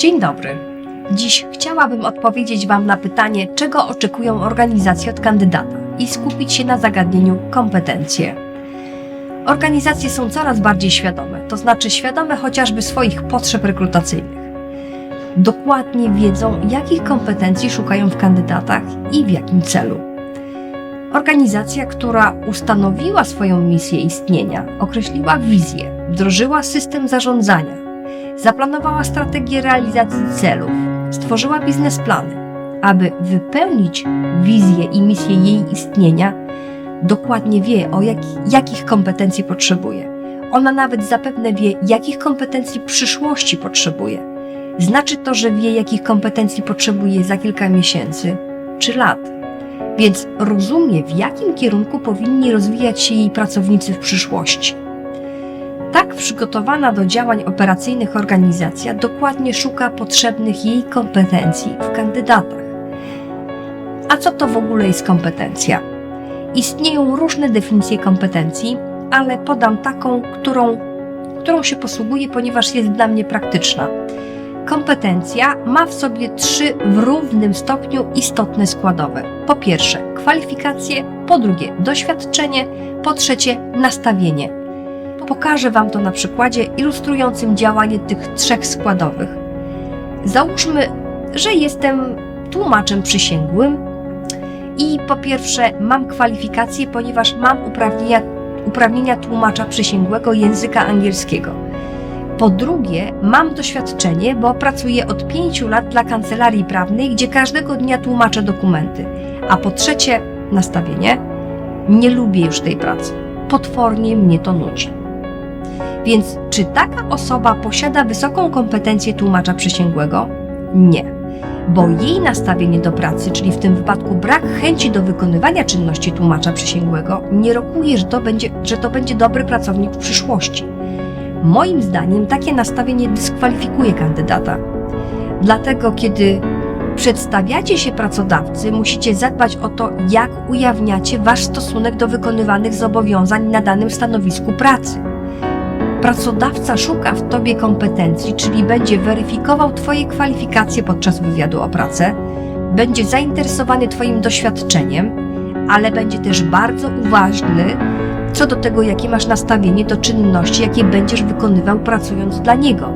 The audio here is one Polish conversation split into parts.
Dzień dobry. Dziś chciałabym odpowiedzieć Wam na pytanie, czego oczekują organizacje od kandydata i skupić się na zagadnieniu kompetencje. Organizacje są coraz bardziej świadome, to znaczy świadome chociażby swoich potrzeb rekrutacyjnych. Dokładnie wiedzą, jakich kompetencji szukają w kandydatach i w jakim celu. Organizacja, która ustanowiła swoją misję istnienia, określiła wizję, wdrożyła system zarządzania, zaplanowała strategię realizacji celów, stworzyła biznesplany, aby wypełnić wizję i misję jej istnienia, dokładnie wie, o jak, jakich kompetencji potrzebuje. Ona nawet zapewne wie, jakich kompetencji przyszłości potrzebuje. Znaczy to, że wie, jakich kompetencji potrzebuje za kilka miesięcy czy lat. Więc rozumie, w jakim kierunku powinni rozwijać się jej pracownicy w przyszłości. Tak przygotowana do działań operacyjnych organizacja dokładnie szuka potrzebnych jej kompetencji w kandydatach. A co to w ogóle jest kompetencja? Istnieją różne definicje kompetencji, ale podam taką, którą, którą się posługuję, ponieważ jest dla mnie praktyczna. Kompetencja ma w sobie trzy w równym stopniu istotne składowe. Po pierwsze, kwalifikacje, po drugie, doświadczenie, po trzecie, nastawienie. Pokażę Wam to na przykładzie ilustrującym działanie tych trzech składowych. Załóżmy, że jestem tłumaczem przysięgłym i po pierwsze mam kwalifikacje, ponieważ mam uprawnienia, uprawnienia tłumacza przysięgłego języka angielskiego. Po drugie, mam doświadczenie, bo pracuję od pięciu lat dla kancelarii prawnej, gdzie każdego dnia tłumaczę dokumenty. A po trzecie, nastawienie. Nie lubię już tej pracy. Potwornie mnie to nudzi. Więc czy taka osoba posiada wysoką kompetencję tłumacza przysięgłego? Nie, bo jej nastawienie do pracy, czyli w tym wypadku brak chęci do wykonywania czynności tłumacza przysięgłego, nie rokuje, że to będzie, że to będzie dobry pracownik w przyszłości. Moim zdaniem takie nastawienie dyskwalifikuje kandydata. Dlatego, kiedy przedstawiacie się pracodawcy, musicie zadbać o to, jak ujawniacie wasz stosunek do wykonywanych zobowiązań na danym stanowisku pracy. Pracodawca szuka w tobie kompetencji, czyli będzie weryfikował Twoje kwalifikacje podczas wywiadu o pracę, będzie zainteresowany Twoim doświadczeniem, ale będzie też bardzo uważny co do tego, jakie masz nastawienie do czynności, jakie będziesz wykonywał pracując dla niego.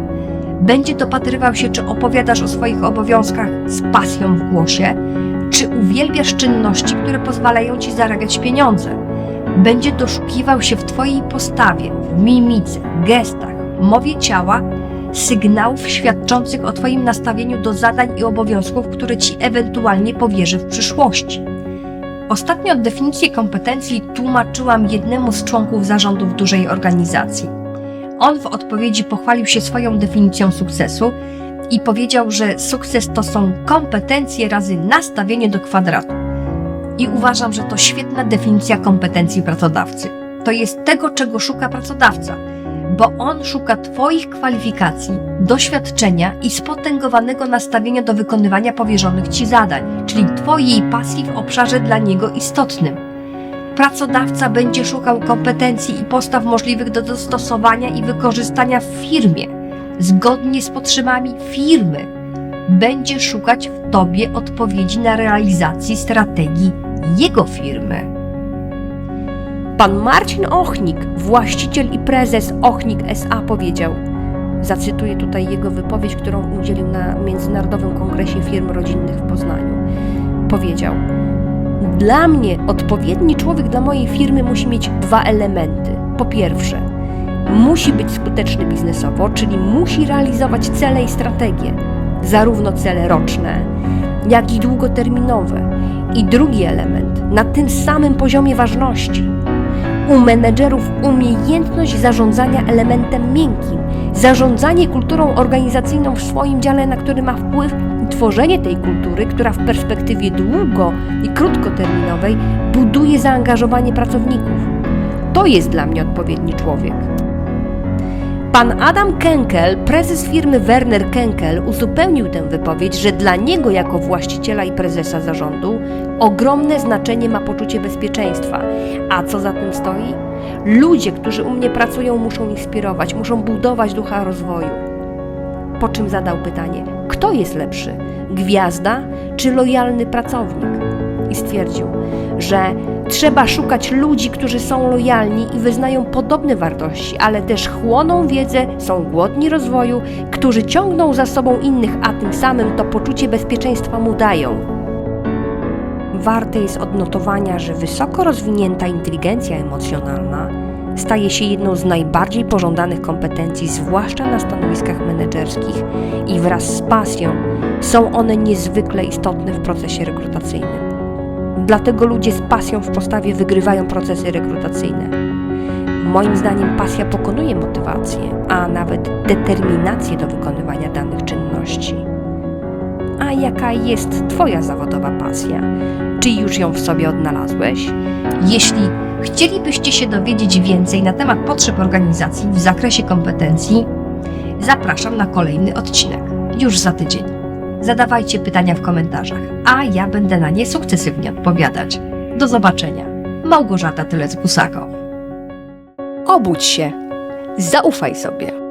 Będzie dopatrywał się, czy opowiadasz o swoich obowiązkach z pasją w głosie, czy uwielbiasz czynności, które pozwalają ci zarabiać pieniądze. Będzie doszukiwał się w Twojej postawie, w mimice, gestach, mowie ciała sygnałów świadczących o Twoim nastawieniu do zadań i obowiązków, które Ci ewentualnie powierzy w przyszłości. Ostatnio definicję kompetencji tłumaczyłam jednemu z członków zarządów dużej organizacji. On w odpowiedzi pochwalił się swoją definicją sukcesu i powiedział, że sukces to są kompetencje razy nastawienie do kwadratu. I uważam, że to świetna definicja kompetencji pracodawcy. To jest tego, czego szuka pracodawca, bo on szuka Twoich kwalifikacji, doświadczenia i spotęgowanego nastawienia do wykonywania powierzonych Ci zadań, czyli Twojej pasji w obszarze dla niego istotnym. Pracodawca będzie szukał kompetencji i postaw możliwych do dostosowania i wykorzystania w firmie, zgodnie z potrzebami firmy. Będzie szukać w Tobie odpowiedzi na realizację strategii jego firmy. Pan Marcin Ochnik, właściciel i prezes Ochnik SA powiedział, zacytuję tutaj jego wypowiedź, którą udzielił na Międzynarodowym Kongresie Firm Rodzinnych w Poznaniu. Powiedział: Dla mnie odpowiedni człowiek dla mojej firmy musi mieć dwa elementy. Po pierwsze, musi być skuteczny biznesowo, czyli musi realizować cele i strategie, zarówno cele roczne, jak i długoterminowe. I drugi element, na tym samym poziomie ważności. U menedżerów umiejętność zarządzania elementem miękkim, zarządzanie kulturą organizacyjną w swoim dziale, na który ma wpływ i tworzenie tej kultury, która w perspektywie długo i krótkoterminowej buduje zaangażowanie pracowników. To jest dla mnie odpowiedni człowiek. Pan Adam Kenkel, prezes firmy Werner Kenkel, uzupełnił tę wypowiedź, że dla niego jako właściciela i prezesa zarządu ogromne znaczenie ma poczucie bezpieczeństwa. A co za tym stoi? Ludzie, którzy u mnie pracują, muszą inspirować, muszą budować ducha rozwoju. po czym zadał pytanie: kto jest lepszy? Gwiazda czy lojalny pracownik? I stwierdził, że trzeba szukać ludzi, którzy są lojalni i wyznają podobne wartości, ale też chłoną wiedzę, są głodni rozwoju, którzy ciągną za sobą innych, a tym samym to poczucie bezpieczeństwa mu dają. Warte jest odnotowania, że wysoko rozwinięta inteligencja emocjonalna staje się jedną z najbardziej pożądanych kompetencji, zwłaszcza na stanowiskach menedżerskich, i wraz z pasją są one niezwykle istotne w procesie rekrutacyjnym. Dlatego ludzie z pasją w postawie wygrywają procesy rekrutacyjne. Moim zdaniem pasja pokonuje motywację, a nawet determinację do wykonywania danych czynności. A jaka jest Twoja zawodowa pasja? Czy już ją w sobie odnalazłeś? Jeśli chcielibyście się dowiedzieć więcej na temat potrzeb organizacji w zakresie kompetencji, zapraszam na kolejny odcinek już za tydzień. Zadawajcie pytania w komentarzach, a ja będę na nie sukcesywnie odpowiadać. Do zobaczenia. Małgorzata Tylec-Busako. Obudź się. Zaufaj sobie.